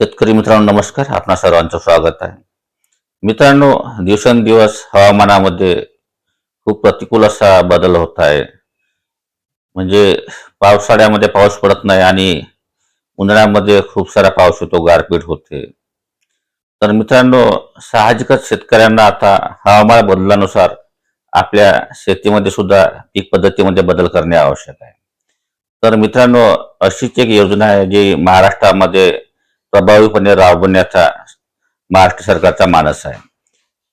शेतकरी मित्रांनो नमस्कार. आपणा सर्वांचं स्वागत आहे. मित्रांनो दिवसेंदिवस हवामानामध्ये खूप प्रतिकूल असा बदल होत आहे. म्हणजे पावसाळ्यामध्ये पाऊस पडत नाही आणि उन्हाळ्यामध्ये खूप सारा पाऊस होतो गारपीट होते. तर मित्रांनो साहजिकच शेतकऱ्यांना आता हवामान बदलानुसार आपल्या शेतीमध्ये सुद्धा पीक पद्धतीमध्ये बदल करणे आवश्यक आहे. तर मित्रांनो अशीच एक योजना आहे जी महाराष्ट्रामध्ये प्रभावीपणे राबवण्याचा महाराष्ट्र सरकारचा मानस आहे.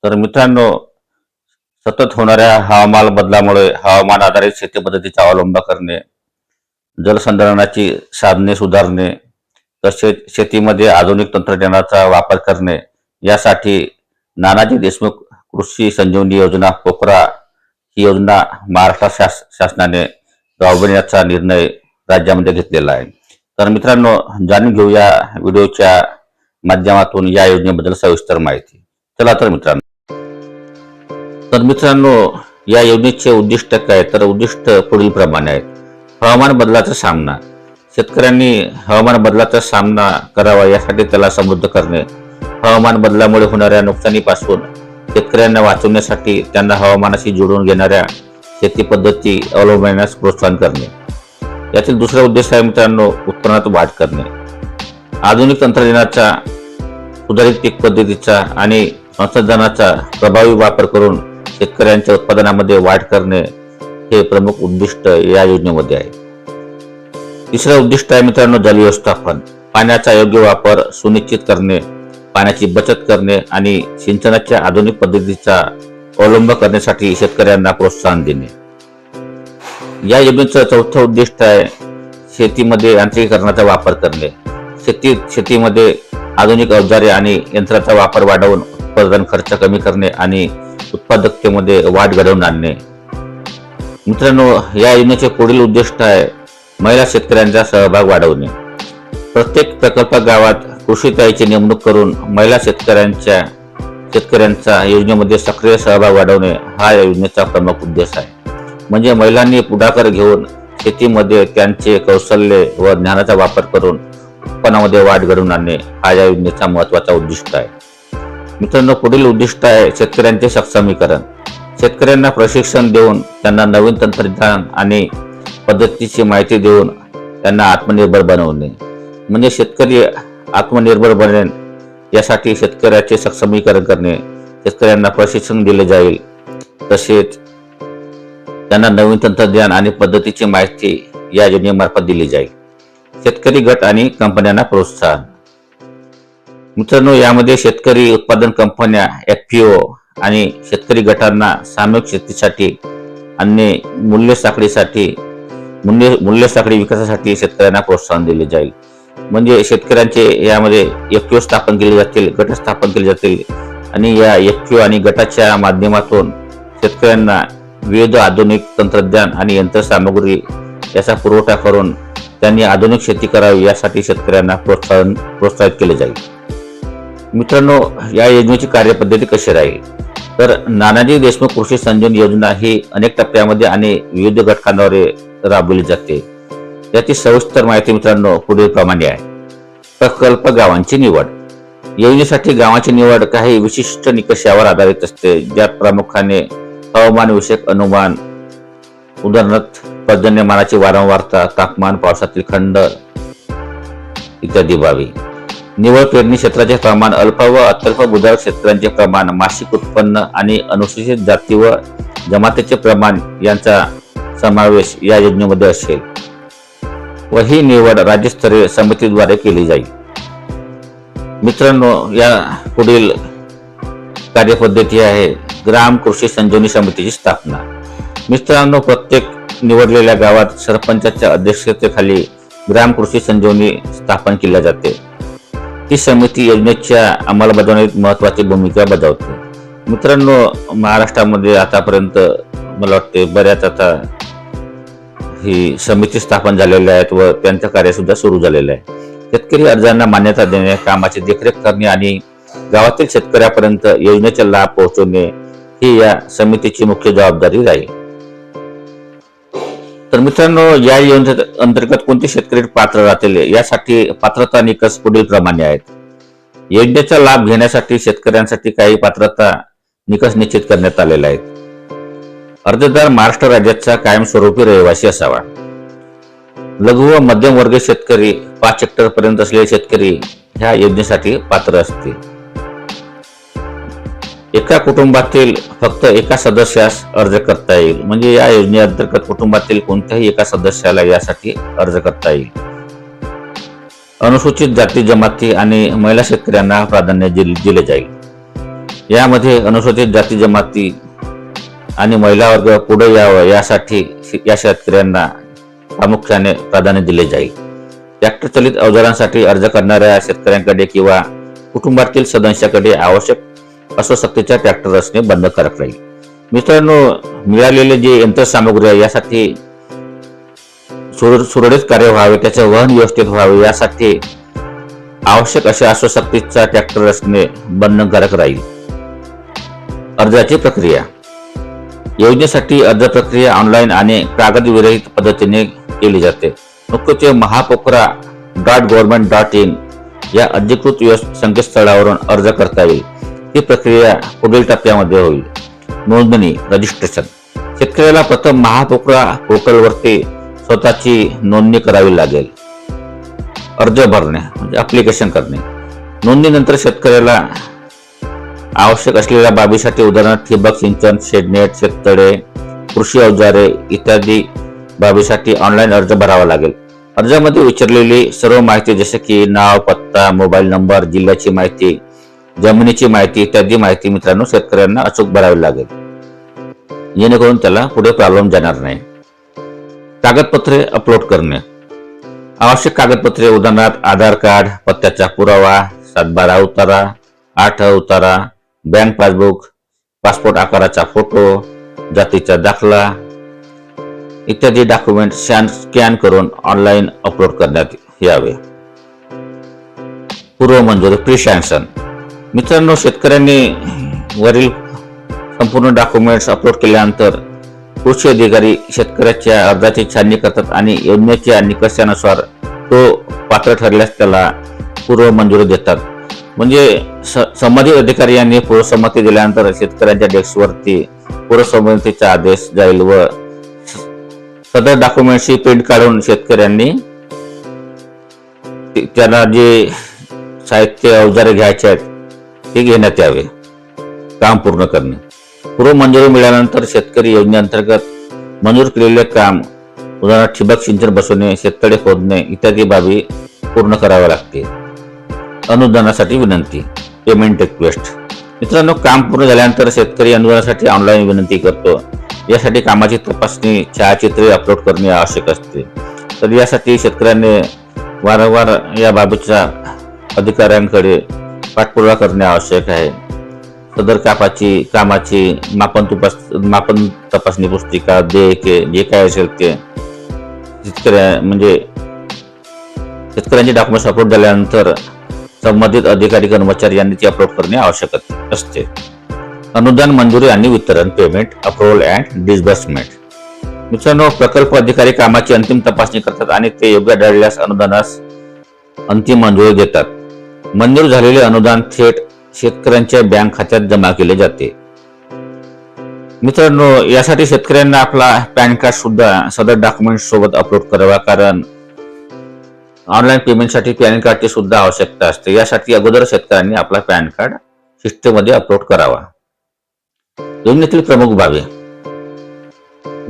तर मित्रांनो सतत होणाऱ्या हवामान बदलामुळे हवामान आधारित शेती पद्धतीचा अवलंब करणे जलसंधारणाची साधने सुधारणे तसेच शेतीमध्ये आधुनिक तंत्रज्ञानाचा वापर करणे यासाठी नानाजी देशमुख कृषी संजीवनी योजना पोखरा ही योजना महाराष्ट्र शास शासनाने राबविण्याचा निर्णय राज्यामध्ये घेतलेला आहे. तर मित्रांनो जाणून घेऊया व्हिडिओच्या माध्यमातून या योजनेबद्दल सविस्तर माहिती. चला तर मित्रांनो. तर मित्रांनो या योजनेचे उद्दिष्ट काय? तर उद्दिष्ट पुढील प्रमाणे आहेत. हवामान बदलाचा सामना. शेतकऱ्यांनी हवामान बदलाचा सामना करावा यासाठी त्याला समृद्ध करणे. हवामान बदलामुळे होणाऱ्या नुकसानीपासून शेतकऱ्यांना वाचवण्यासाठी त्यांना हवामानाशी जुळवून घेणाऱ्या शेती पद्धती अवलंबण्यास प्रोत्साहन करणे. यातील दुसरा उद्देश आहे मित्रांनो? उत्पन्नात वाढ करणे. आधुनिक तंत्रज्ञानाचा सुधारित पीक पद्धतीचा आणि संसाधनाचा प्रभावी वापर करून शेतकऱ्यांच्या उत्पादनामध्ये वाढ करणे हे प्रमुख उद्दिष्ट या योजनेमध्ये आहे. तिसरं उद्दिष्ट आहे मित्रांनो जल व्यवस्थापन पाण्याचा योग्य वापर सुनिश्चित करणे पाण्याची बचत करणे आणि सिंचनाच्या आधुनिक पद्धतीचा अवलंब करण्यासाठी शेतकऱ्यांना प्रोत्साहन देणे. या योजनेचं चौथं उद्दिष्ट आहे शेतीमध्ये यांत्रिकीकरणाचा वापर करणे. शेती शेतीमध्ये आधुनिक अवजारे आणि यंत्राचा वापर वाढवून उत्पादन खर्च कमी करणे आणि उत्पादकतेमध्ये वाढ घडवून आणणे. मित्रांनो या योजनेचे पुढील उद्दिष्ट आहे महिला शेतकऱ्यांचा सहभाग वाढवणे. प्रत्येक प्रकल्प गावात कृषीताईची नेमणूक करून महिला शेतकऱ्यांच्या शेतकऱ्यांचा योजनेमध्ये सक्रिय सहभाग वाढवणे हा या योजनेचा प्रमुख उद्देश आहे. म्हणजे महिलांनी पुढाकार घेऊन शेतीमध्ये त्यांचे कौशल्य व ज्ञानाचा वापर करून उत्पन्नामध्ये वाढ घडवून आणणे हा या योजनेचा महत्त्वाचा उद्दिष्ट आहे. मित्रांनो पुढील उद्दिष्ट आहे शेतकऱ्यांचे सक्षमीकरण. शेतकऱ्यांना प्रशिक्षण देऊन त्यांना नवीन तंत्रज्ञान आणि पद्धतीची माहिती देऊन त्यांना आत्मनिर्भर बनवणे. म्हणजे शेतकरी आत्मनिर्भर बनेल यासाठी शेतकऱ्याचे सक्षमीकरण करणे शेतकऱ्यांना प्रशिक्षण दिले जाईल. तसेच त्यांना नवीन तंत्रज्ञान आणि पद्धतीची माहिती या योजनेमार्फत दिली जाईल. शेतकरी गट आणि कंपन्यांना प्रोत्साहन. मित्रांनो यामध्ये शेतकरी उत्पादन कंपन्या एफपीओ आणि शेतकरी गटांना सामूहिक शेतीसाठी आणि मूल्य साखळीसाठी मूल्य मूल्य साखळी विकासासाठी शेतकऱ्यांना प्रोत्साहन दिले जाईल. म्हणजे शेतकऱ्यांचे यामध्ये एफपीओ स्थापन केले जातील गट स्थापन केले जातील आणि या एफपीओ आणि गटाच्या माध्यमातून शेतकऱ्यांना विविध आधुनिक तंत्रज्ञान आणि यंत्रसामुग्री याचा पुरवठा करून त्यांनी आधुनिक शेती करावी यासाठी शेतकऱ्यांना प्रोत्साहन प्रोत्साहित केले जाईल. मित्रांनो या योजनेची कार्यपद्धती कशी राहील? तर नानाजी देशमुख कृषी संजीवन योजना ही अनेक टप्प्यामध्ये आणि विविध घटकांद्वारे राबवली जाते. याची सविस्तर माहिती मित्रांनो पुढील प्रमाणे आहे. प्रकल्प गावांची निवड. योजनेसाठी गावाची निवड काही विशिष्ट निकषावर आधारित असते ज्यात प्रामुख्याने हवामान विषयक अनुमान. उदाहरणार्थ पर्जन्यमानाची वारंवारता तापमान पावसातील खंड इत्यादी बाबी. निवड पेरणी क्षेत्राचे प्रमाण अल्प व अत्यल्प बुधारक क्षेत्रांचे प्रमाण मासिक उत्पन्न आणि अनुसूचित जाती व जमातीचे प्रमाण यांचा समावेश या योजनेमध्ये असेल. व ही निवड राज्यस्तरीय समितीद्वारे केली जाईल. मित्रांनो या पुढील कार्यपद्धती आहे. ग्राम कृषी संजीवनी समितीची स्थापना. मित्रांनो प्रत्येक निवडलेल्या गावात सरपंचाच्या अध्यक्षतेखाली ग्राम कृषी संजीवनी स्थापन केल्या जाते. ही समिती योजनेच्या अंमलबजावणीत महत्वाची भूमिका बजावते. मित्रांनो महाराष्ट्रामध्ये आतापर्यंत मला वाटते बऱ्याच आता ही समिती स्थापन झालेल्या आहेत व त्यांचं कार्यसुद्धा सुरू झालेलं आहे. शेतकरी अर्जांना मान्यता देणे कामाची देखरेख करणे आणि गावातील शेतकऱ्यापर्यंत योजनेचा लाभ पोहोचवणे ही या समितीची मुख्य जबाबदारी राहील. तर मित्रांनो या योजने अंतर्गत कोणते शेतकरी पात्र राहतील यासाठी पात्रता निकष पुढील प्रमाणे आहेत. योजनेचा लाभ घेण्यासाठी शेतकऱ्यांसाठी काही पात्रता निकष निश्चित करण्यात आलेले आहेत. अर्जदार महाराष्ट्र राज्याचा कायमस्वरूपी रहिवासी असावा. लघु व मध्यम वर्ग शेतकरी पाच हेक्टर पर्यंत असलेले शेतकरी ह्या योजनेसाठी पात्र असतील. एका कुटुंबातील फक्त एका सदस्यास अर्ज करता येईल. म्हणजे या योजनेअंतर्गत कुटुंबातील कोणत्याही एका सदस्याला यासाठी अर्ज करता येईल. अनुसूचित जाती जमाती आणि महिला शेतकऱ्यांना प्राधान्य दिले जाईल. यामध्ये अनुसूचित जाती जमाती आणि महिला वर्ग पुढे यावं यासाठी या शेतकऱ्यांना प्रामुख्याने प्राधान्य दिले जाईल. ट्रॅक्टर चलित अवजारांसाठी अर्ज करणाऱ्या शेतकऱ्यांकडे किंवा कुटुंबातील सदस्याकडे आवश्यक अस्वशक्तीचा ट्रॅक्टर असणे बंधनकारक राहील. मित्रांनो मिळालेले जे यंत्रसामुग्री आहे यासाठी सुर- सुरळीत कार्य व्हावे त्याचे वहन व्यवस्थित व्हावे यासाठी आवश्यक अशा अस्वशक्तीचा ट्रॅक्टर असणे बंधनकारक राहील. अर्जाची प्रक्रिया. योजनेसाठी अर्ज प्रक्रिया ऑनलाईन आणि कागदविरहित पद्धतीने केली जाते. नुकते Mahapocra dot government dot in या अधिकृत संकेतस्थळावरून अर्ज करता येईल. ही प्रक्रिया पुढील टप्प्यामध्ये होईल. नोंदणी रजिस्ट्रेशन शेतकऱ्याला प्रथम महापोकळा पोर्टलवरती स्वतःची नोंदणी करावी लागेल. अर्ज भरणे म्हणजे अप्लिकेशन करणे. नोंदणीनंतर शेतकऱ्याला आवश्यक असलेल्या बाबीसाठी उदाहरणार्थ ठिबक सिंचन शेडनेट शेततळे कृषी अवजारे इत्यादी बाबीसाठी ऑनलाईन अर्ज भरावा लागेल. अर्जामध्ये विचारलेली सर्व माहिती जसे की नाव पत्ता मोबाईल नंबर जिल्ह्याची माहिती जमिनीची माहिती इत्यादी माहिती मित्रांनो शेतकऱ्यांना अचूक भरावी लागेल. जेणेकरून त्याला पुढे प्रॉब्लेम जाणार नाही. कागदपत्रे अपलोड करणे. आवश्यक कागदपत्रे उदाहरणार्थ आधार कार्ड पत्त्याचा पुरावा सातबारा उतारा आठ उतारा बँक पासबुक पासपोर्ट आकाराचा फोटो जातीचा दाखला इत्यादी डॉक्युमेंट स्कॅन स्कॅन करून ऑनलाईन अपलोड करण्यात यावे. पूर्व मंजुरी प्री सँक्शन मित्रांनो शेतकऱ्यांनी वरील संपूर्ण डॉक्युमेंट्स अपलोड केल्यानंतर कृषी अधिकारी शेतकऱ्याच्या अर्जाची छाननी करतात आणि योजनेच्या निकषानुसार तो पात्र ठरल्यास त्याला पूर्व मंजुरी देतात. म्हणजे स- संबंधित अधिकारी यांनी पूर्वसंमती दिल्यानंतर शेतकऱ्यांच्या डेस्कवरती पूर्वसंमतीचा आदेश जाईल व सदर डॉक्युमेंटची प्रिंट काढून शेतकऱ्यांनी त्यांना जे साहित्य अवजारे घ्यायचे आहेत हे घेण्यात यावे. काम पूर्ण करणे. पूर्व मंजुरी मिळाल्यानंतर शेतकरी योजनेअंतर्गत मंजूर केलेले काम उदाहरणार्थ ठिबक सिंचन बसवणे शेततळे खोदणे इत्यादी बाबी पूर्ण कराव्या लागतील. अनुदानासाठी विनंती. पेमेंट रिक्वेस्ट मित्रांनो काम पूर्ण झाल्यानंतर शेतकरी अनुदानासाठी ऑनलाईन विनंती करतो. यासाठी कामाची तपासणी छायाचित्रे अपलोड करणे आवश्यक असते. तर यासाठी शेतकऱ्यांनी वारंवार या बाबीच्या अधिकाऱ्यांकडे पाठपुरावा करणे आवश्यक आहे. सदर कापाची कामाची मापन तुपास मापन तपासणी पुस्तिका देयके जे काय असेल ते. शेतकऱ्या म्हणजे शेतकऱ्यांचे डॉक्युमेंट्स अपलोड झाल्यानंतर संबंधित अधिकारी कर्मचारी यांनी ती अपलोड करणे आवश्यक असते. अनुदान मंजुरी आणि वितरण पेमेंट अप्रुव्हल अँड डिस्बर्समेंट. मित्रांनो प्रकल्प अधिकारी कामाची अंतिम तपासणी करतात आणि ते योग्य आढळल्यास अनुदानास अंतिम मंजुरी देतात. मंजूर झालेले अनुदान थेट शेतकऱ्यांच्या बँक खात्यात जमा केले जाते. मित्रांनो यासाठी शेतकऱ्यांना आपला पॅन कार्ड सुद्धा सदर डॉक्युमेंट सोबत अपलोड करावा कारण ऑनलाईन पेमेंटसाठी पॅन कार्डची सुद्धा आवश्यकता असते. यासाठी अगोदर शेतकऱ्यांनी आपला पॅन कार्ड सिस्टममध्ये अपलोड करावा. योजनेतील प्रमुख बाबी.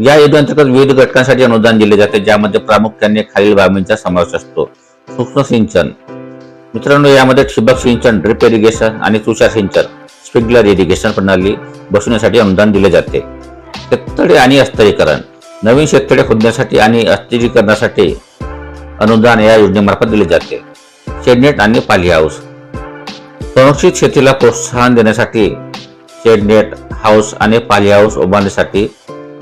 या योजनेअंतर्गत विविध घटकांसाठी अनुदान दिले जाते ज्यामध्ये प्रामुख्याने खालील बाबींचा समावेश असतो. सूक्ष्म सिंचन मित्रांनो यामध्ये ठिबक सिंचन ड्रिप इरिगेशन आणि तुषार सिंचन स्प्रिंकलर इरिगेशन प्रणाली बसवण्यासाठी अनुदान दिले जाते. शेततळे आणि अस्थिरीकरण नवीन शेततळे खोदण्यासाठी आणि अस्थिरीकरणासाठी अनुदान या योजनेमार्फत दिले जाते. शेडनेट आणि पाली हाऊस संरक्षित शेतीला प्रोत्साहन देण्यासाठी शेडनेट हाऊस आणि पाली हाऊस उभारण्यासाठी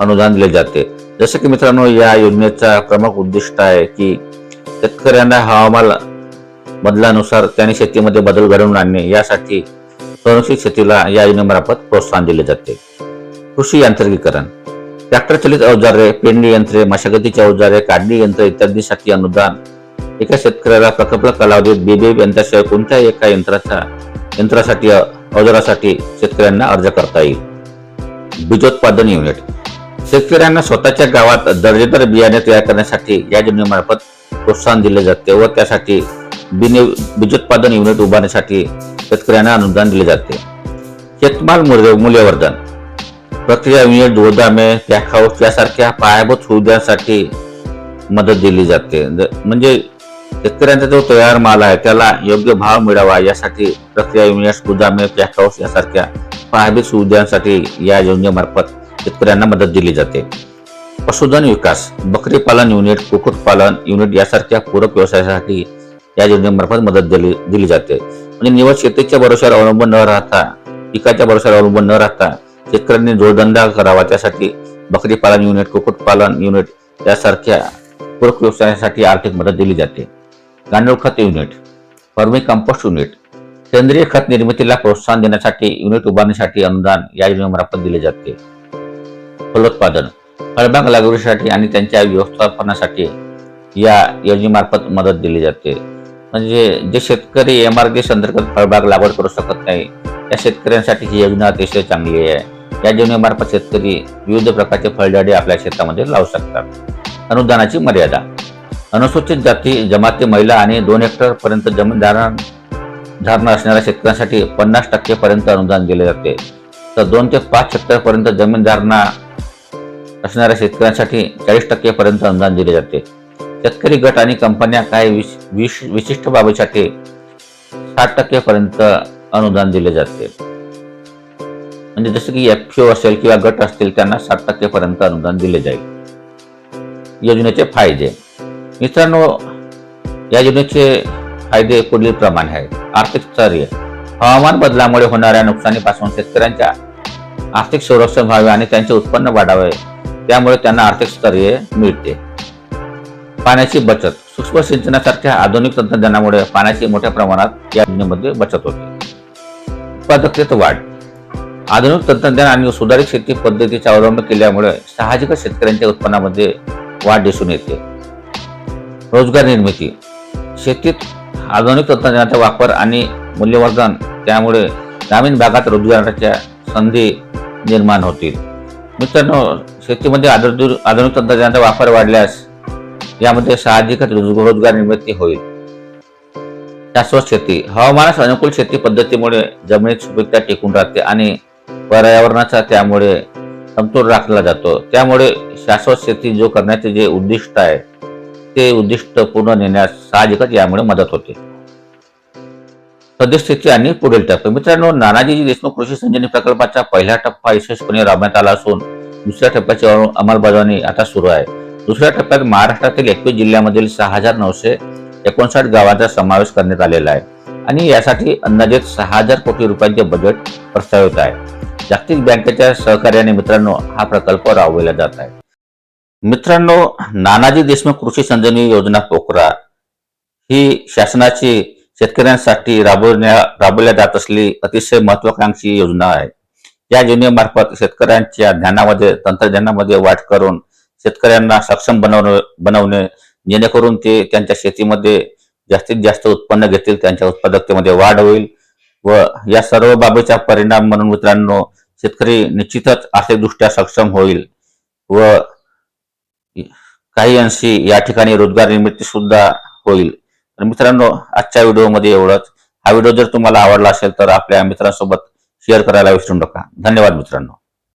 अनुदान दिले जाते. जसे की मित्रांनो या योजनेचा प्रमुख उद्दिष्ट आहे की शेतकऱ्यांना हवामान बदलानुसार त्यांनी शेतीमध्ये बदल घडवून आणणे यासाठी संरक्षित शेतीला या योजनेमार्फत प्रोत्साहन दिले जाते. कृषी यांत्रिकीकरण. ट्रॅक्टर चलित अवजारे पेरणी यंत्रे मशागतीची अवजारे काढणी यंत्र इत्यादीसाठी अनुदान. एका शेतकऱ्याला प्रकल्प कालावधीत बीबी यंत्राशिवाय कोणत्याही एका यंत्राचा यंत्रासाठी अवजारासाठी शेतकऱ्यांना अर्ज करता येईल. बीजोत्पादन युनिट. शेतकऱ्यांना स्वतःच्या गावात दर्जेदार बियाणे तयार करण्यासाठी या योजनेमार्फत प्रोत्साहन दिले जाते व त्यासाठी बीजोत्पादन युनिट उभारण्यासाठी शेतकऱ्यांना अनुदान दिले जाते. शेतमाल मूल्यवर्धन. प्रक्रिया युनिट गोदामे पॅक हाऊस यासारख्या पायाभूत सुविधांसाठी मदत दिली जाते. म्हणजे शेतकऱ्यांचा जो तयार माल आहे, त्याला योग्य भाव मिळावा यासाठी प्रक्रिया युनिट्स गोदामे पॅक हाऊस यासारख्या पायाभूत सुविधांसाठी या योजनेमार्फत शेतकऱ्यांना मदत दिली जाते. पशुधन विकास बकरी पालन युनिट, कुक्कुटपालन युनिट यासारख्या पूरक व्यवसायासाठी या योजनेमार्फत मदत दिली दिली जाते. म्हणजे निवड शेतीच्या भरोश्यावर अवलंबून न राहता पिकाच्या भरोश्यावर अवलंबून न राहता शेतकऱ्यांनी जोडधंदा करावा त्यासाठी बकरी पालन युनिट कुक्कुटपालन युनिट यासारख्या पूरक व्यवसायासाठी आर्थिक मदत दिली जाते. गांडूळ खत युनिट फर्मी कंपोस्ट युनिट सेंद्रिय खत निर्मितीला प्रोत्साहन देण्यासाठी युनिट उभारण्यासाठी अनुदान या योजनेमार्फत दिले जाते. फलोत्पादन फळबाग लागवडीसाठी आणि त्यांच्या व्यवस्थापनासाठी या योजनेमार्फत मदत दिली जाते. म्हणजे जे शेतकरी एम आर अंतर्गत फळबाग लागवड करू शकत नाही. त्या शेतकऱ्यांसाठी ही योजना अतिशय चांगली आहे. या योजनेमार्फत शेतकरी विविध प्रकारचे फळझाडे आपल्या शेतामध्ये लावू शकतात. अनुदानाची मर्यादा. अनुसूचित जाती जमाती महिला आणि दोन हेक्टरपर्यंत जमीन धारण धारणा असणाऱ्या शेतकऱ्यांसाठी पन्नास टक्केपर्यंत अनुदान दिले जाते. तर दोन ते पाच हेक्टरपर्यंत जमीन धारणा असणाऱ्या शेतकऱ्यांसाठी चाळीस टक्केपर्यंत अनुदान दिले जाते. शेतकरी गट आणि कंपन्या काही विश- विश- विशिष्ट बाबीसाठी साठ टक्केपर्यंत अनुदान दिले जाते. म्हणजे जसं की एफ असेल किंवा गट असतील त्यांना साठ टक्केपर्यंत अनुदान दिले जाईल. योजनेचे फायदे. मित्रांनो या योजनेचे फायदे पुढील प्रमाणे आहेत. आर्थिक स्थैर्य हवामान बदलामुळे होणाऱ्या नुकसानीपासून शेतकऱ्यांच्या आर्थिक संरक्षण व्हावे आणि त्यांचे उत्पन्न वाढावे. त्यामुळे त्यांना आर्थिक स्थैर्य मिळते. पाण्याची बचत. सूक्ष्म सिंचनासारख्या आधुनिक तंत्रज्ञानामुळे पाण्याची मोठ्या प्रमाणात या योजनेमध्ये बचत होते. उत्पादकतेत वाढ. आधुनिक तंत्रज्ञान आणि सुधारित शेती पद्धतीचा अवलंब केल्यामुळे साहजिकच शेतकऱ्यांच्या उत्पन्नामध्ये वाढ दिसून येते. रोजगार निर्मिती. शेतीत आधुनिक तंत्रज्ञानाचा वापर आणि मूल्यवर्धन त्यामुळे ग्रामीण भागात रोजगाराच्या संधी निर्माण होतील. मित्रांनो शेतीमध्ये आधुनिक आधुनिक तंत्रज्ञानाचा वापर वाढल्यास यामध्ये साहजिकच रोजगार निर्मिती होईल. शाश्वत शेती. हवामानास अनुकूल शेती पद्धतीमुळे जमिनीत सुपीकता टिकून राहते आणि पर्यावरणाचा त्यामुळे समतोल राखला जातो. त्यामुळे शाश्वत शेती जो करण्याचे जे उद्दिष्ट आहे ते उद्दिष्ट पूर्ण नेण्यास साहजिकच यामुळे मदत होते. सद्यस्थिती आणि पुढील टप्पे. मित्रांनो नानाजी देशमुख कृषी संजीवनी प्रकल्पाचा पहिला टप्पा यशस्वीपणे राबवण्यात आला असून दुसऱ्या टप्प्याची अंमलबजावणी आता सुरू आहे. दुसऱ्या टप्प्यात महाराष्ट्रातील एकवीस जिल्ह्यामधील सहा हजार नऊशे एकोणसाठ गावांचा समावेश करण्यात आलेला आहे. आणि यासाठी अंदाजे सहा हजार कोटी रुपयांचे बजेट प्रस्तावित आहे. जागतिक बँकेच्या सहकार्याने मित्रांनो हा प्रकल्प राबविला जात आहे. मित्रांनो नानाजी देशमुख कृषी संजीवनी योजना पोखरा ही शासनाची शेतकऱ्यांसाठी राबवण्या राबवल्या जात असलेली अतिशय महत्वाकांक्षी योजना आहे. या योजनेमार्फत शेतकऱ्यांच्या ज्ञानामध्ये तंत्रज्ञानामध्ये वाढ करून शेतकऱ्यांना सक्षम बनवणे बनवणे जेणेकरून ते त्यांच्या शेतीमध्ये जास्तीत जास्त उत्पन्न घेतील त्यांच्या उत्पादकतेमध्ये वाढ होईल. व या सर्व बाबीचा परिणाम म्हणून मित्रांनो शेतकरी निश्चितच आर्थिकदृष्ट्या सक्षम होईल. व काही अंशी या ठिकाणी रोजगार निर्मिती सुद्धा होईल. तर मित्रांनो आजच्या व्हिडिओमध्ये एवढंच. हा व्हिडिओ जर तुम्हाला आवडला असेल तर आपल्या मित्रांसोबत शेअर करायला विसरू नका. धन्यवाद मित्रांनो.